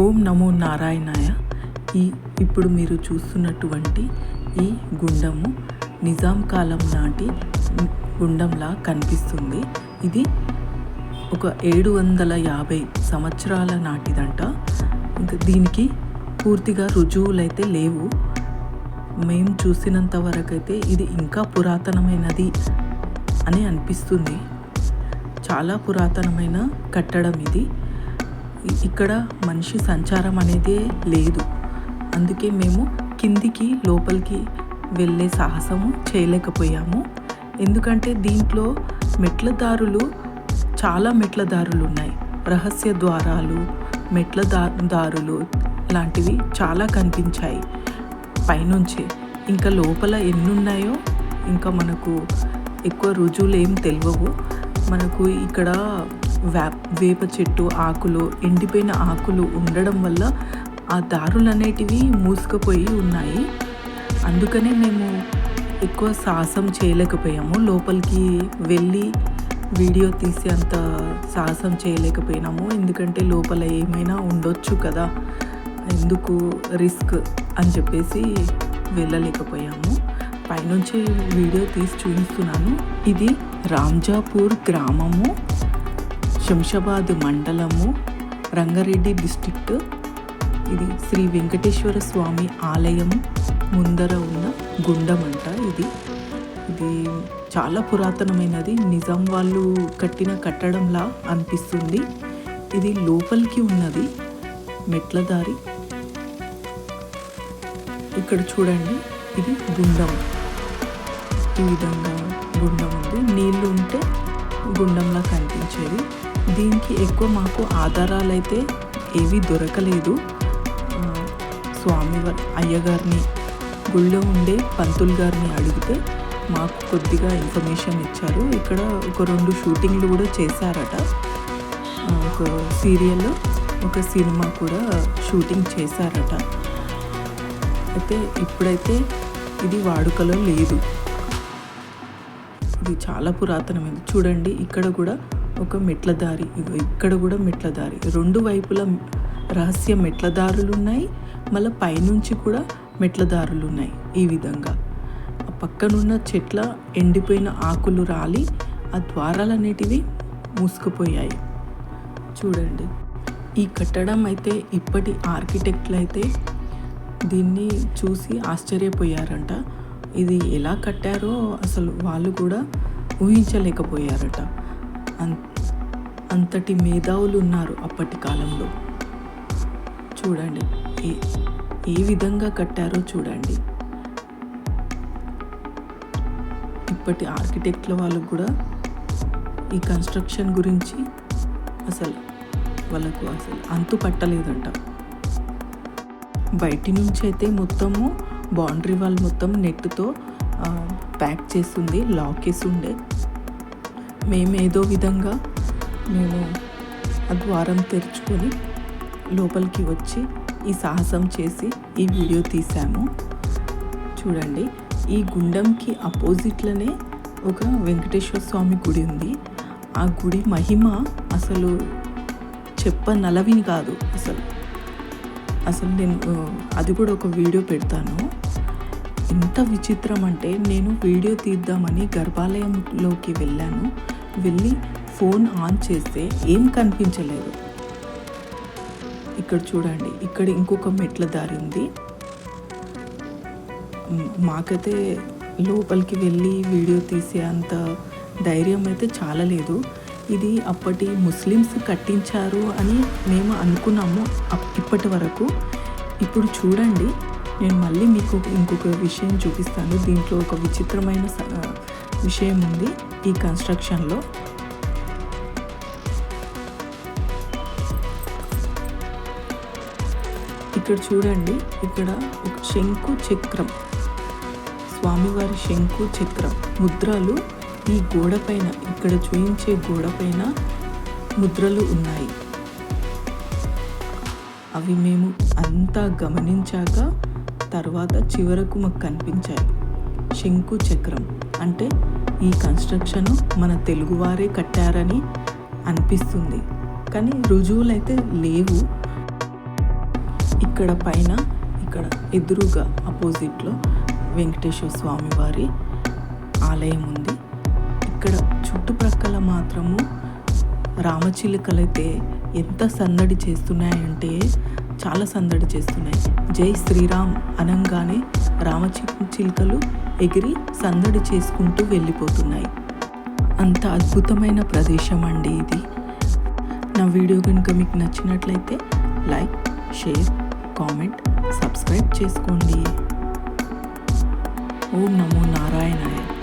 ఓం నమో నారాయణాయ. ఈ ఇప్పుడు మీరు చూస్తున్నటువంటి ఈ గుండము నిజాం కాలం నాటి గుండంలా కనిపిస్తుంది. ఇది ఒక ఏడు వందల యాభై సంవత్సరాల నాటిదంట. ఇంకా దీనికి పూర్తిగా రుజువులైతే లేవు. మేము చూసినంత వరకైతే ఇది ఇంకా పురాతనమైనది అని అనిపిస్తుంది. చాలా పురాతనమైన కట్టడం ఇది ఇక్కడ మనిషి సంచారం అనేది లేదు. అందుకే మేము కిందికి లోపలికి వెళ్ళే సాహసము చేయలేకపోయాము. ఎందుకంటే దీంట్లో మెట్ల దారులు చాలా మెట్ల దారులు ఉన్నాయి. రహస్య ద్వారాలు మెట్ల దారులు లాంటివి చాలా కనిపించాయి. పైనుంచే ఇంకా లోపల ఎన్ని ఉన్నాయో ఇంకా మనకు ఎక్కువ రుజువులు ఏం తెలియవు మనకు ఇక్కడ వేప చెట్టు ఆకులు ఎండిపోయిన ఆకులు ఉండడం వల్ల ఆ దారులు అనేటివి మూసుకుపోయి ఉన్నాయి. అందుకనే మేము ఎక్కువ సాహసం చేయలేకపోయాము. లోపలికి వెళ్ళి వీడియో తీసే అంత సాహసం చేయలేకపోయినాము. ఎందుకంటే లోపల ఏమైనా ఉండొచ్చు కదా. ఎందుకు రిస్క్ అని చెప్పేసి వెళ్ళలేకపోయాము. పైనుంచి వీడియో తీసి చూపిస్తున్నాను. ఇది రామ్జాపూర్ గ్రామము. శంషాబాద్ మండలము రంగారెడ్డి డిస్టిక్ట్ ఇది శ్రీ వెంకటేశ్వర స్వామి ఆలయం ముందర ఉన్న గుండం అంట ఇది. ఇది చాలా పురాతనమైనది. నిజాం వాళ్ళు కట్టిన కట్టడంలా అనిపిస్తుంది. ఇది లోపలికి ఉన్నది. మెట్ల దారి. ఇక్కడ చూడండి ఇది గుండం. ఈ విధంగా గుండం ఉంది. నీళ్ళు ఉంటే గుండంలా కనిపించేది. దీనికి ఎక్కువ మాకు ఆధారాలు అయితే ఏవి దొరకలేదు. స్వామి వారి అయ్యగారిని గుళ్ళో ఉండే పంతులు గారిని అడిగితే మాకు కొద్దిగా ఇన్ఫర్మేషన్ ఇచ్చారు. ఇక్కడ ఒక రెండు షూటింగ్లు కూడా చేశారట. ఒక సీరియల్ ఒక సినిమా కూడా షూటింగ్ చేశారట. అయితే ఇప్పుడైతే ఇది వాడుకలో లేదు. ఇది చాలా పురాతనమైనది చూడండి ఇక్కడ కూడా ఒక మెట్ల దారి. ఇక్కడ కూడా మెట్ల దారి. రెండు వైపుల రహస్య మెట్ల దారులు ఉన్నాయి మళ్ళీ పైనుంచి కూడా మెట్ల దారులు ఉన్నాయి ఈ విధంగా. ఆ పక్కనున్న చెట్ల ఎండిపోయిన ఆకులు రాలి ఆ ద్వారాలు అనేటివి మూసుకుపోయాయి. చూడండి ఈ కట్టడం అయితే ఇప్పటి ఆర్కిటెక్ట్లు అయితే దీన్ని చూసి ఆశ్చర్యపోయారంట. ఇది ఎలా కట్టారో అసలు వాళ్ళు కూడా ఊహించలేకపోయారట. అంతటి మేధావులు ఉన్నారు అప్పటి కాలంలో. చూడండి ఏ ఏ విధంగా కట్టారో చూడండి. ఇప్పటి ఆర్కిటెక్ట్ల వాళ్ళు కూడా ఈ కన్స్ట్రక్షన్ గురించి అసలు వాళ్ళకు అసలు అంతు పట్టలేదంట. బయటి నుంచి అయితే మొత్తము బౌండరీ వాల్ మొత్తం నెట్తో ప్యాక్ చేస్తుంది లాక్ చేసి ఉండే మేము ఏదో విధంగా మేము ఆ ద్వారం తెరుచుకొని లోపలికి వచ్చి ఈ సాహసం చేసి ఈ వీడియో తీసాము చూడండి ఈ గుండంకి అపోజిట్లోనే ఒక వెంకటేశ్వర స్వామి గుడి ఉంది. ఆ గుడి మహిమ అసలు చెప్ప నలవిని కాదు అసలు. అసలు నేను అది కూడా ఒక వీడియో పెడతాను. ఎంత విచిత్రం అంటే నేను వీడియో తీద్దామని గర్భాలయంలోకి వెళ్ళాను. వెళ్ళి ఫోన్ ఆన్ చేస్తే ఏం కనిపించలేదు. ఇక్కడ చూడండి ఇక్కడ ఇంకొక మెట్ల దారి ఉంది. మాకైతే లోపలికి వెళ్ళి వీడియో తీసే అంత ధైర్యం అయితే చాలా లేదు ఇది అప్పటి ముస్లిమ్స్ కట్టించారు అని మేము అనుకున్నాము అప్- ఇప్పటి వరకు. ఇప్పుడు చూడండి నేను మళ్ళీ మీకు ఇంకొక విషయం చూపిస్తాను. దీంట్లో ఒక విచిత్రమైన విషయం ఉంది ఈ కన్స్ట్రక్షన్లో. ఇక్కడ చూడండి ఇక్కడ ఒక శంకు చక్రం. స్వామివారి శంకు చక్రం. ముద్రలు ఈ గోడపైన ఇక్కడ చూయించే గోడపైన ముద్రలు ఉన్నాయి. అవి మేము అంతా గమనించాక తర్వాత చివరకు మాకు కనిపించాయి. శంకు చక్రం అంటే ఈ కన్స్ట్రక్షన్ మన తెలుగువారే కట్టారని అనిపిస్తుంది. కానీ రుజువులైతే లేవు. ఇక్కడ పైన ఇక్కడ ఎదురుగా అపోజిట్లో వెంకటేశ్వర స్వామి వారి ఆలయం ఉంది. ఇక్కడ చుట్టుప్రక్కల మాత్రము రామచిలుకలైతే ఎంత సందడి చేస్తున్నాయంటే చాలా సందడి చేస్తున్నాయి. జై శ్రీరామ్ అనంగానే రామచిలుకలు ఎగిరి సందడి చేసుకుంటూ వెళ్ళిపోతున్నాయి. అంత అద్భుతమైన ప్రదేశం అండి ఇది. నా వీడియో కనుక మీకు నచ్చినట్లయితే లైక్ షేర్ కామెంట్ సబ్స్క్రైబ్ చేసుకోండి. ఓం నమో నారాయణాయ.